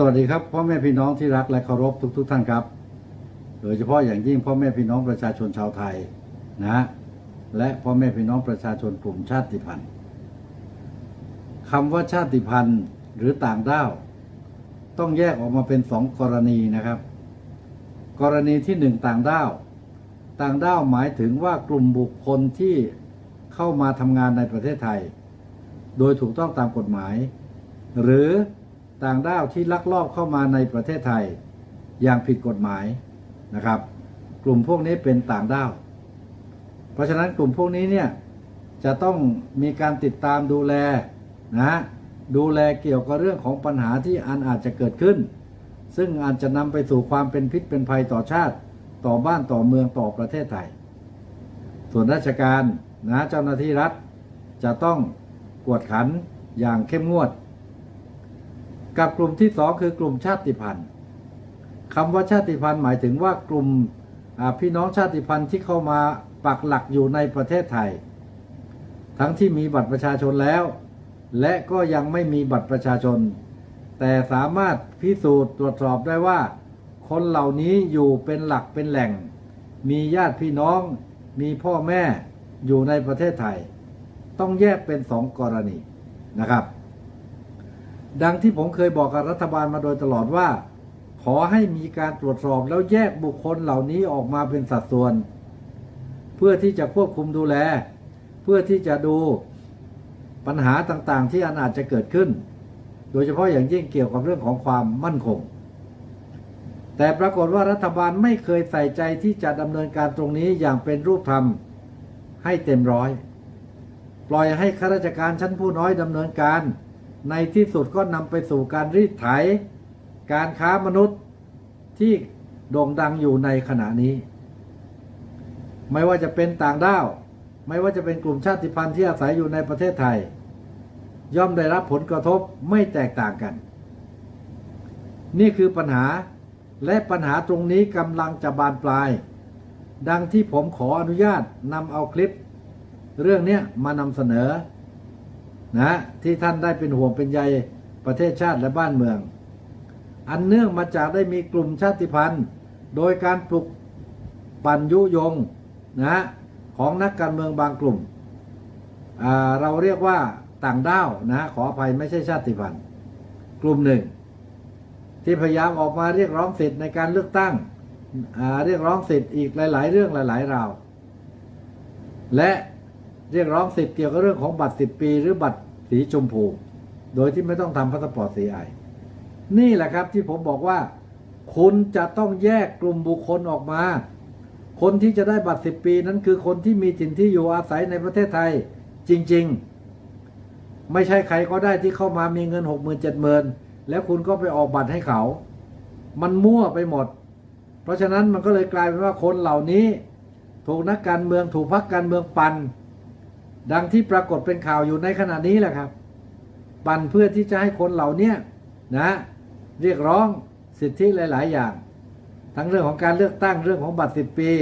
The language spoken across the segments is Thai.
สวัสดีครับพ่อแม่พี่น้องที่รักและเคารพทุกๆทท่านครับ โดยเฉพาะอย่างยิ่งพ่อแม่พี่น้องประชาชนชาวไทยนะและพ่อแม่พี่น้องประชาชนกลุ่มชาติพันธุ์คำว่าชาติพันธุ์หรือต่างด้าว ต้องแยกออกมาเป็นสองกรณีนะครับ กรณีที่หนึ่งต่างด้าว ต่างด้าวหมายถึงว่ากลุ่มบุคคลที่เข้ามาทำงานในประเทศไทย โดยถูกต้องตามกฎหมาย หรือ ต่างด้าวที่ลักลอบเข้ามาในประเทศไทย อย่างผิดกฎหมายนะครับ กลุ่มพวกนี้เป็นต่างด้าว เพราะฉะนั้นกลุ่มพวกนี้เนี่ยจะต้องมีการติดตามดูแลนะดูแลเกี่ยวกับเรื่องของปัญหาที่อันอาจจะเกิดขึ้น ซึ่งอาจจะนำไปสู่ความเป็นพิษเป็นภัยต่อชาติ ต่อบ้านต่อเมืองต่อประเทศไทย ส่วนราชการนะเจ้าหน้าที่รัฐจะต้องกวดขันอย่างเข้มงวด กับกลุ่มที่สองคือกลุ่มชาติพันธุ์คำว่าชาติพันธุ์หมายถึงว่ากลุ่มพี่น้องชาติพันธุ์ที่เข้ามาปักหลักอยู่ในประเทศไทย ทั้งที่มีบัตรประชาชนแล้ว และก็ยังไม่มีบัตรประชาชน แต่สามารถพิสูจน์ตรวจสอบได้ว่า คนเหล่านี้อยู่เป็นหลักเป็นแหล่ง มีญาติพี่น้อง มีพ่อแม่อยู่ในประเทศไทย ต้องแยกเป็นสองกรณีนะครับ ดังที่ผมเคยบอกกับรัฐบาลมาโดยตลอดว่า ขอให้มีการตรวจสอบแล้วแยกบุคคลเหล่านี้ออกมาเป็นสัดส่วน เพื่อที่จะควบคุมดูแล เพื่อที่จะดูปัญหาต่างๆ ที่อาจจะเกิดขึ้น โดยเฉพาะอย่างยิ่งเกี่ยวกับเรื่องของความมั่นคง แต่ปรากฏว่ารัฐบาลไม่เคยใส่ใจที่จะดำเนินการตรงนี้อย่างเป็นรูปธรรมให้เต็มร้อย ปล่อยให้ข้าราชการชั้นผู้น้อยดำเนินการ ในที่สุดก็นำไปสู่การรีดไถ การค้ามนุษย์ที่โด่งดังอยู่ในขณะนี้ ไม่ว่าจะเป็นต่างด้าว ไม่ว่าจะเป็นกลุ่มชาติพันธุ์ที่อาศัยอยู่ในประเทศไทย ย่อมได้รับผลกระทบไม่แตกต่างกัน นี่คือปัญหาและปัญหาตรงนี้กำลังจะบานปลาย ดังที่ผมขออนุญาตนำเอาคลิป เรื่องนี้มานำเสนอ นะที่ท่านได้เป็นห่วงเป็นใยประเทศชาติและบ้านเมือง อันเนื่องมาจากได้มีกลุ่มชาติพันธุ์ โดยการปลุกปั่นยุยงนะของนักการเมืองบางกลุ่ม เราเรียกว่าต่างด้าวนะขออภัยไม่ใช่ชาติพันธุ์ กลุ่มหนึ่ง ที่พยายามออกมาเรียกร้องสิทธิ์ในการเลือกตั้งเรียกร้องสิทธิ์อีกหลาย ๆ เรื่องหลาย ๆ ราวและ เรียกร้องสิทธิ์เกี่ยวกับเรื่องของบัตรสิบปี หรือบัตรสีชมพู โดยที่ไม่ต้องทำพาสปอร์ตสีไอนี่แหละครับที่ผมบอกว่า คุณจะต้องแยกกลุ่มบุคคลออกมา คนที่จะได้บัตรสิบปีนั้นคือคนที่มีถิ่นที่อยู่อาศัยในประเทศไทย จริง ๆ ไม่ใช่ใครก็ได้ที่เข้ามามีเงินหกหมื่นเจ็ดหมื่นแล้วคุณก็ไปออกบัตรให้เขา มันมั่วไปหมด เพราะฉะนั้นมันก็เลยกลายเป็นว่าคนเหล่านี้ ถูกนักการเมืองถูกพักการเมืองปัน ดังที่ปรากฏเป็นข่าวอยู่ในขณะนี้แหละครับปั่นเพื่อที่จะให้คนเหล่านี้นะเรียกร้องสิทธิหลาย ๆ อย่าง ทั้งเรื่องของการเลือกตั้งเรื่องของบัตรสิบปี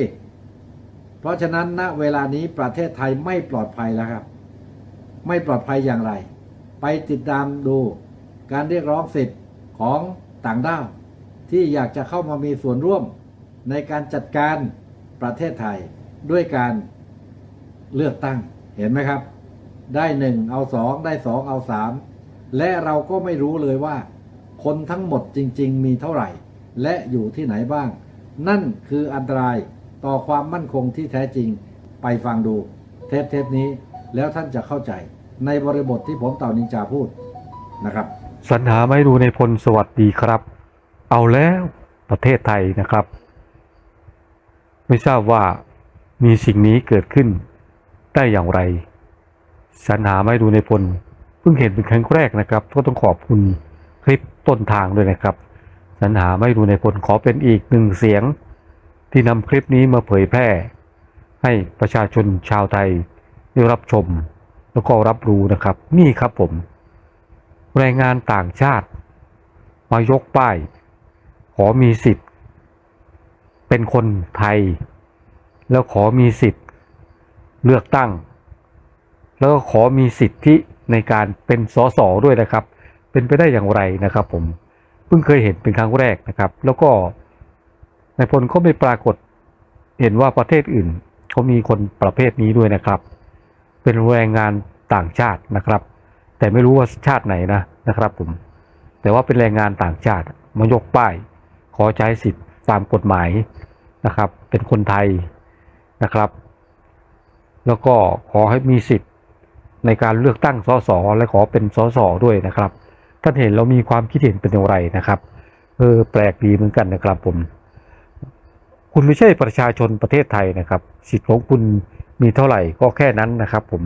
เพราะฉะนั้นณเวลานี้ประเทศไทยไม่ปลอดภัยแล้วครับ ไม่ปลอดภัยอย่างไร ไปติดตามดูการเรียกร้องสิทธิ์ของต่างด้าวที่อยากจะเข้ามามีส่วนร่วมในการจัดการประเทศไทยด้วยการเลือกตั้ง เห็นไหมครับ ได้หนึ่งเอาสองได้สองเอาสามและเราก็ไม่รู้เลยว่า คนทั้งหมดจริง ๆ มีเท่าไหร่ และอยู่ที่ไหนบ้าง นั่นคืออันตรายต่อความมั่นคงที่แท้จริงไปฟังดู เทปเทปนี้แล้วท่านจะเข้าใจ ในบริบทที่ผมเต่านินจาพูดนะครับสรรหาไม่ดูในพลสวัสดีครับ เอาแล้วประเทศไทยนะครับ ไม่ทราบว่ามีสิ่งนี้เกิดขึ้น ได้อย่างไรสรรหาไม่ดูในพลเพิ่งเห็นเป็นครั้งแรกนะครับ ก็ต้องขอบคุณคลิปต้นทางด้วยนะครับสรรหาไม่ดูในพลขอเป็นอีกหนึ่งเสียง ที่นำคลิปนี้มาเผยแพร่ ให้ประชาชนชาวไทยได้รับชม แล้วก็รับรู้นะครับ นี่ครับผม แรงงานต่างชาติ มายกป้าย ขอมีสิทธิ์ เป็นคนไทย แล้วขอมีสิทธิ์ เลือกตั้ง แล้วก็ขอมีสิทธิในการเป็นสสด้วยนะครับ เป็นไปได้อย่างไรนะครับ ผมเพิ่งเคยเห็นเป็นครั้งแรกนะครับ แล้วก็ในพลก็ไม่ปรากฏเห็นว่าประเทศอื่นเขามีคนประเภทนี้ด้วยนะครับ เป็นแรงงานต่างชาตินะครับ แต่ไม่รู้ว่าชาติไหนนะนะครับ ผม แต่ว่าเป็นแรงงานต่างชาติมายกป้าย ขอใช้สิทธิ์ตามกฎหมายนะครับ เป็นคนไทยนะครับ แล้วก็ขอให้มีสิทธิ์ในการเลือกตั้งสสและขอเป็นสสด้วยนะครับ ท่านเห็นเรามีความคิดเห็นเป็นอย่างไรนะครับเออแปลกดีเหมือนกันนะครับผม คุณไม่ใช่ประชาชนประเทศไทยนะครับ สิทธิ์ของคุณมีเท่าไหร่ก็แค่นั้นนะครับ ผม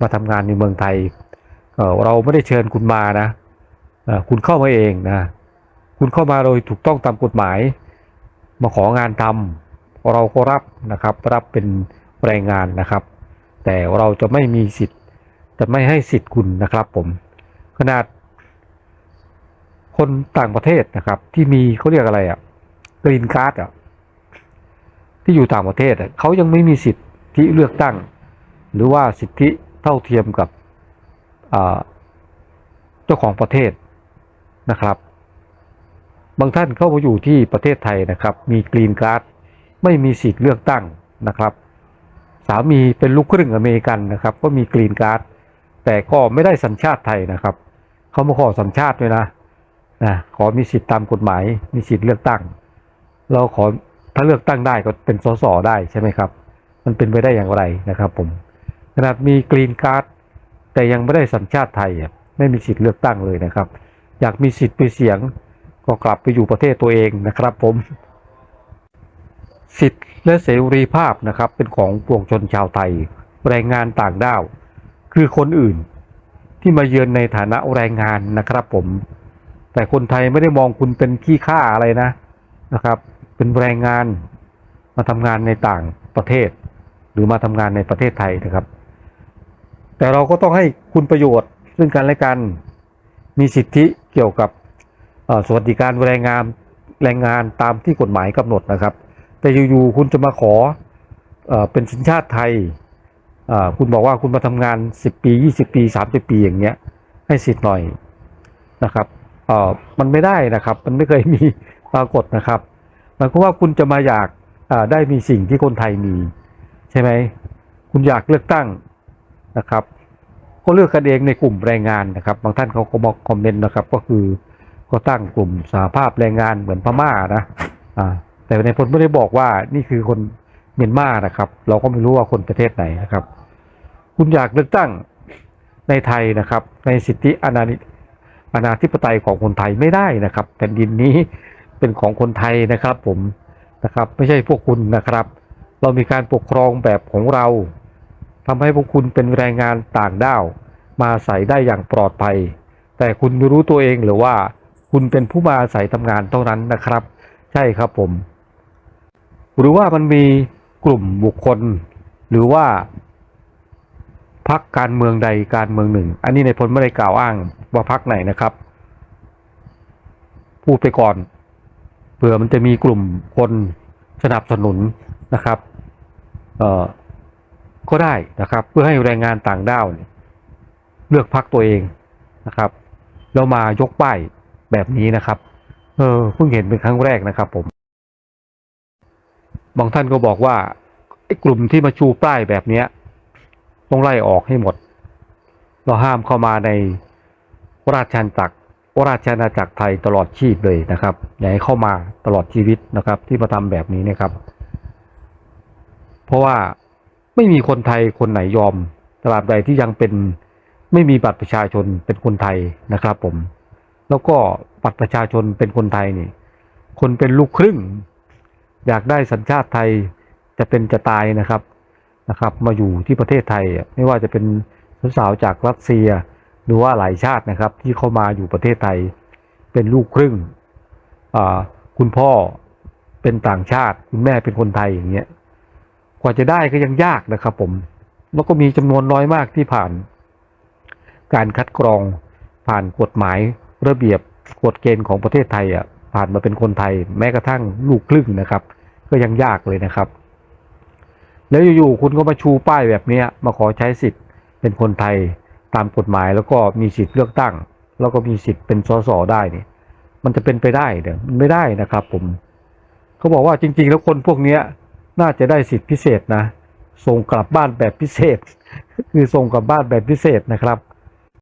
มาทำงานในเมืองไทยเเราไม่ได้เชิญคุณมานะอ่อคุณเข้ามาเองนะ คุณเข้ามาโดยถูกต้องตามกฎหมาย มาของานทำเราก็รับนะครับ รับเป็นแรงงานนะครับ แต่เราจะไม่มีสิทธิ์ จะไม่ให้สิทธิ์คุณนะครับผม ขนาด คนต่างประเทศนะครับ ที่มีเขาเรียกอะไรอะกรีนการ์ดอะที่อยู่ต่างประเทศเขายังไม่มีสิทธิเลือกตั้ง หรือว่าสิทธิเท่าเทียมกับเจ้าของประเทศนะครับ บางท่านเข้ามาอยู่ที่ประเทศไทยนะครับ มีกรีนการ์ดไม่มีสิทธิ์เลือกตั้งนะครับ สามีเป็นลูกครึ่งอเมริกันนะครับก็มีกรีนการ์ดแต่ก็ไม่ได้สัญชาติไทยนะครับเขามาขอสัญชาติด้วยนะนะขอมีสิทธิ์ตามกฎหมาย มีสิทธิ์เลือกตั้ง เราขอถ้าเลือกตั้งได้ก็เป็นสสได้ใช่ไหมครับ มันเป็นไปได้อย่างไรนะครับ ผมขนาดมีกรีนการ์ดแต่ยังไม่ได้สัญชาติไทยไม่มีสิทธิ์เลือกตั้งเลยนะครับ อยากมีสิทธิ์ไปเสียงก็กลับไปอยู่ประเทศตัวเองนะครับ ผม สิทธิและเสรีภาพนะครับเป็นของปวงชนชาวไทย แรงงานต่างด้าว คือคนอื่นที่มาเยือนในฐานะแรงงานนะครับผม แต่คนไทยไม่ได้มองคุณเป็นขี้ข้าอะไรนะนะครับ เป็นแรงงานมาทำงานในต่างประเทศ หรือมาทำงานในประเทศไทยนะครับ แต่เราก็ต้องให้คุณประโยชน์ซึ่งกันและกันมีสิทธิเกี่ยวกับสวัสดิการแรงงานแรงงานตามที่กฎหมายกำหนดนะครับ แต่อยู่ๆคุณจะมาขอเป็นสัญชาติไทย คุณบอกว่าคุณมาทำงาน 10 ปี 20 ปี 30 ปีอย่างเงี้ย ให้สิทธิ์หน่อยนะครับมันไม่ได้นะครับ มันไม่เคยมีปรากฏนะครับหมายความว่าคุณจะมาอยากได้มีสิ่งที่คนไทยมี ใช่ไหม คุณอยากเลือกตั้งนะครับ ก็เลือกกันเองในกลุ่มแรงงานนะครับ บางท่านเขาก็มาคอมเมนต์นะครับ ก็คือก็ตั้งกลุ่มสหภาพแรงงานเหมือนพม่านะอ่า แต่ในพลไม่ได้บอกว่านี่คือคนเมียนมานะครับ เราก็ไม่รู้ว่าคนประเทศไหนนะครับ คุณอยากเลือกตั้งในไทยนะครับ ในสิทธิอนานิอนาธิปไตยของคนไทยไม่ได้นะครับแผ่นดินนี้เป็นของคนไทยนะครับ ผมนะครับ ไม่ใช่พวกคุณนะครับ เรามีการปกครองแบบของเราทำให้พวกคุณเป็นแรงงานต่างด้าว มาอาศัยได้อย่างปลอดภัย แต่คุณไม่รู้ตัวเองหรือว่าคุณเป็นผู้มาอาศัยทำงานเท่านั้นนะครับ ใช่ครับผม หรือว่ามันมีกลุ่มบุคคล หรือว่าพักการเมืองใดการเมืองหนึ่ง อันนี้ในพลไม่ได้กล่าวอ้างว่าพักไหนนะครับ พูดไปก่อนเผื่อมันจะมีกลุ่มคนสนับสนุนนะครับเอ่อก็ได้นะครับ เพื่อให้แรงงานต่างด้าวเนี่ยเลือกพักตัวเองนะครับแล้วมายกป้ายแบบนี้นะครับ เออเพิ่งเห็นเป็นครั้งแรกนะครับผม บางท่านก็บอกว่าไอ้กลุ่มที่มาชูป้ายแบบเนี้ยต้องไล่ออกให้หมด เราห้ามเข้ามาในราชอาณาจักรราชอาณาจักรไทยตลอดชีพเลยนะครับอย่าให้เข้ามาตลอดชีวิตนะครับ ที่มาทำแบบนี้นะครับ เพราะว่าไม่มีคนไทยคนไหนยอมตราบใดที่ยังเป็นไม่มีบัตรประชาชนเป็นคนไทยนะครับ ผม แล้วก็บัตรประชาชนเป็นคนไทยนี่ คนเป็นลูกครึ่ง อยากได้สัญชาติไทยจะเป็นจะตายนะครับนะครับ มาอยู่ที่ประเทศไทยไม่ว่าจะเป็นสาวจากรัสเซียหรือว่าหลายชาตินะครับ ที่เข้ามาอยู่ประเทศไทย เป็นลูกครึ่งคุณพ่อเป็นต่างชาติ คุณแม่เป็นคนไทยอย่างเงี้ยกว่าจะได้ก็ยังยากนะครับผมแล้วก็มีจำนวนน้อยมากที่ผ่าน การคัดกรองผ่านกฎหมายระเบียบกฎเกณฑ์ของประเทศไทยอะ ผ่านมาเป็นคนไทย แม้กระทั่งลูกครึ่งนะครับ ก็ยังยากเลยนะครับ แล้วอยู่ๆคุณก็มาชูป้ายแบบนี้มาขอใช้สิทธิ์เป็นคนไทยตามกฎหมายแล้วก็มีสิทธิ์เลือกตั้ง แล้วก็มีสิทธิ์เป็นสสได้นี่มันจะเป็นไปได้เนี่ยมันไม่ได้นะครับ ผมเขาบอกว่าจริง ๆ แล้วคนพวกเนี้ยน่าจะได้สิทธิพิเศษนะส่งกลับบ้านแบบพิเศษ คือส่งกลับบ้านแบบพิเศษนะครับ